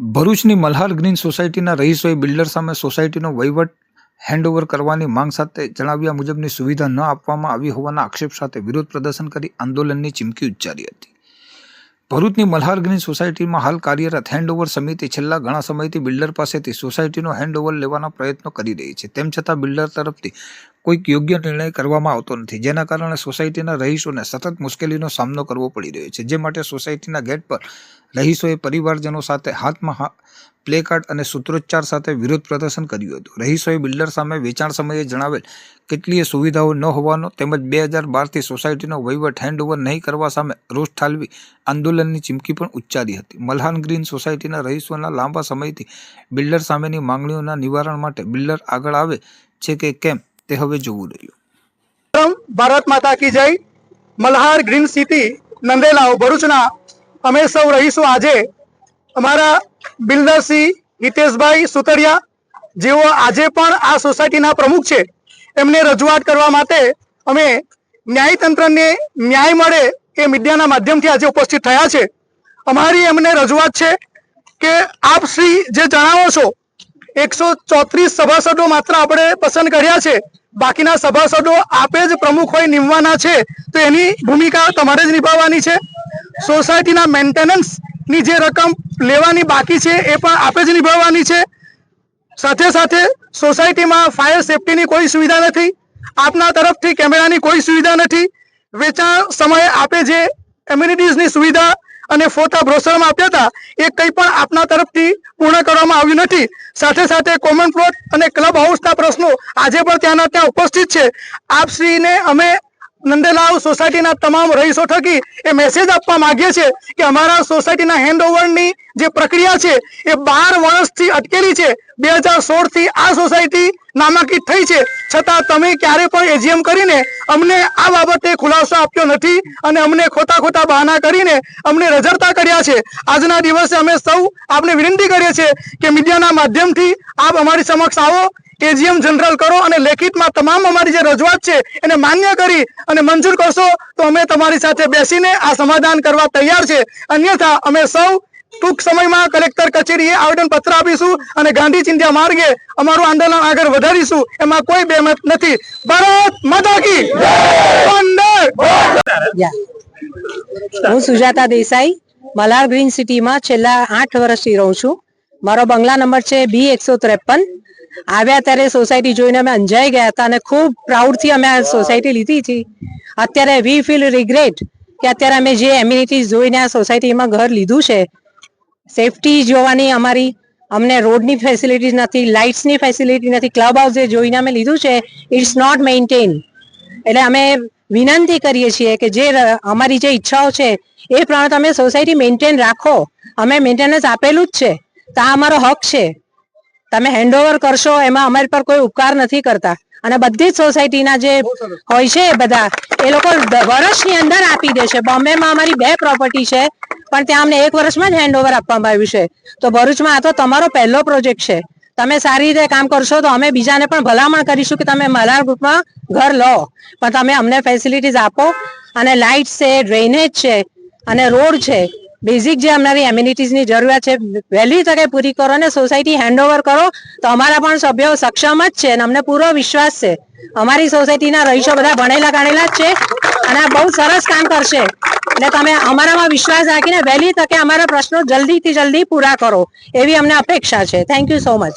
ભરૂચની મલ્હાર ગ્રીન સોસાયટીના રહીશોએ બિલ્ડર સામે સોસાયટીનો વહીવટ હેન્ડઓવર કરવાની માંગ સાથે જણાવ્યા મુજબની સુવિધા ન આપવામાં આવી હોવાના આક્ષેપ સાથે વિરોધ પ્રદર્શન કરી આંદોલનની ચીમકી ઉચ્ચારી હતી. ભરૂચની મલ્હાર ગ્રીન સોસાયટીમાં હાલ કાર્યરત હેન્ડઓવર સમિતિ છેલ્લા ઘણા સમયથી બિલ્ડર પાસેથી સોસાયટીનો હેન્ડઓવર લેવાના પ્રયત્નો કરી રહી છે. તેમ છતાં બિલ્ડર તરફથી કોઈક યોગ્ય નિર્ણય કરવામાં આવતો નથી. જેના કારણે સોસાયટીના રહીશોને સતત મુશ્કેલીનો સામનો કરવો પડી રહ્યો છે. જે માટે સોસાયટીના ગેટ પર રહીશોએ પરિવારજનો સાથે હાથમાં હા પ્લે કાર્ડ અને સૂત્રોચ્ચાર સાથે વિરોધ પ્રદર્શન કર્યું હતું. રહીશોએ બિલ્ડર સામે વેચાણ સમયે જણાવેલ કેટલીય સુવિધાઓ ન હોવાનો તેમજ બે હજાર બારથી સોસાયટીનો વહીવટ હેન્ડઓવર નહીં કરવા સામે રોષ ઠાલવી આંદોલનની ચીમકી પણ ઉચ્ચારી હતી. મલ્હાન ગ્રીન સોસાયટીના રહીશોના લાંબા સમયથી બિલ્ડર સામેની માંગણીઓના નિવારણ માટે બિલ્ડર આગળ આવે છે કે કેમ? તે હવે જોવું રહ્યું. ભારત માતા કી જય. મલ્હાર ગ્રીન સિટી નંદેલાઓ ભરૂચના. અમે સૌ રહીશું આજે અમારા બિલ્ડર હિતેશભાઈ સુતરિયા, જેઓ આજે પણ આ સોસાયટીના પ્રમુખ છે. એમને રજૂઆત કરવા માટે અમે ન્યાયતંત્રને ન્યાય મળે એ મીડિયાના માધ્યમથી આજે ઉપસ્થિત થયા છે. અમારી એમને રજૂઆત છે કે આપ શ્રી જે જણાવો છો, એકસો ચોત્રીસ સભાસદો માત્ર આપણે પસંદ કર્યા છે. બાકીના સભાસદો આપે જ પ્રમુખ હોય, નિમવાના છે, તો એની ભૂમિકા તમારે જ નિભાવવાની છે. સોસાયટીના મેન્ટેનન્સની જે રકમ લેવાની બાકી છે, એ પણ આપે જ નિભાવવાની છે. સાથે સાથે સોસાયટીમાં ફાયર સેફટીની કોઈ સુવિધા નથી, આપના તરફથી કેમેરાની કોઈ સુવિધા નથી. વેચાણ સમયે આપે જે એમ્યુનિટીઝની સુવિધા અને ફોટા બ્રોશરમાં આપ્યા હતા, એ કંઈ પણ આપના તરફથી પૂર્ણ કરવામાં આવ્યું નથી. સાથે સાથે કોમન પ્લોટ અને ક્લબ હાઉસના પ્રશ્નો આજે પણ ત્યાંના ત્યાં ઉપસ્થિત છે. આપશ્રીને અમે નંદેલાલ સોસાયટીના તમામ રહીશો થકી એ મેસેજ આપવા માંગીએ છીએ કે અમારા સોસાયટીના હેન્ડઓવરની જે પ્રક્રિયા છે એ બાર વર્ષથી અટકેલી છે. બે હજાર સોળથી આ સોસાયટી નામાંકિત થઈ છે. છતાં તમે ક્યારે પણ એજીએમ કરીને અમને આ બાબતે ખુલાસો આપ્યો નથી અને અમને ખોટા ખોટા બહાના કરીને અમને રજડતા કર્યા છે. આજના દિવસે અમે સૌ આપને વિનંતી કરીએ છીએ કે મીડિયાના માધ્યમથી આપ અમારી સમક્ષ આવો. એજીએમ જનરલ કરો અને લેખિતમાં તમામ અમારી જે રજૂઆત છે એને માન્ય કરી અને મંજૂર કરશો, તો અમે તમારી સાથે બેસીને આ સમાધાન કરવા તૈયાર છે. અન્યથા, અમે સૌ ટૂંક સમયમાં કલેક્ટર કચેરીએ આવેદન પત્ર આપીશું અને ગાંધી ચિંધ્યા માર્ગે અમારું આંદોલન આગળ વધારીશું. એમાં કોઈ બેમત નથી. ભારત માતા કી હું સુજાતા દેસાઈ, મલાર ગ્રીન સિટીમાં છેલ્લા આઠ વર્ષથી રહું છું. મારો બંગલા નંબર છે બી એકસો ત્રેપન. આવ્યા ત્યારે સોસાયટી જોઈને અમે અંજાઈ ગયા હતા અને ખૂબ પ્રાઉડથી અમે સોસાયટી લીધી હતી. અત્યારે વી ફીલ રિગ્રેટ કે અત્યારે અમે જે એમ્યુનિટીઝ જોઈને આ સોસાયટીમાં ઘર લીધું છે, સેફટી જોવાની અમારી, અમને રોડની ફેસિલિટીઝ નથી, લાઇટ્સની ફેસિલિટી નથી, ક્લબ હાઉસ જે જોઈને અમે લીધું છે, ઇટ્સ નોટ મેન્ટેન એટલે અમે વિનંતી કરીએ છીએ કે જે અમારી જે ઈચ્છાઓ છે, એ પ્રમાણે તમે સોસાયટી મેન્ટેન રાખો. અમે મેન્ટેનન્સ આપેલું જ છે. તો આ અમારો હક છે. તમે હેન્ડઓવર કરશો એમાં અમારી પર કોઈ ઉપકાર નથી કરતા. અને બધી જ સોસાયટીના જે હોય છે બધા એ લોકો વર્ષની અંદર આપી દે છે. બોમ્બેમાં અમારી બે પ્રોપર્ટી છે પણ ત્યાં અમને એક વર્ષમાં જ હેન્ડઓવર આપવામાં આવ્યું છે. તો ભરૂચમાં આ તો તમારો પહેલો પ્રોજેક્ટ છે. તમે સારી રીતે કામ કરશો તો અમે બીજાને પણ ભલામણ કરીશું કે તમે મલાર ગ્રુપમાં ઘર લો. પણ તમે અમને ફેસિલિટીઝ આપો. અને લાઇટ છે ડ્રેનેજ છે અને રોડ છે બેઝિક જે અમારી એમ્યુનિટીઝની જરૂરિયાત છે, વહેલી તકે પૂરી કરો અને સોસાયટી હેન્ડઓવર કરો, તો અમારા પણ સભ્યો સક્ષમ જ છે અને અમને પૂરો વિશ્વાસ છે. અમારી સોસાયટીના રહીશો બધા ભણેલા ગણેલા જ છે અને આ બહુ સરસ કામ કરશે. એટલે તમે અમારામાં વિશ્વાસ રાખીને વહેલી તકે અમારા પ્રશ્નો જલ્દીથી જલ્દી પૂરા કરો, એવી અમને અપેક્ષા છે. Thank you so much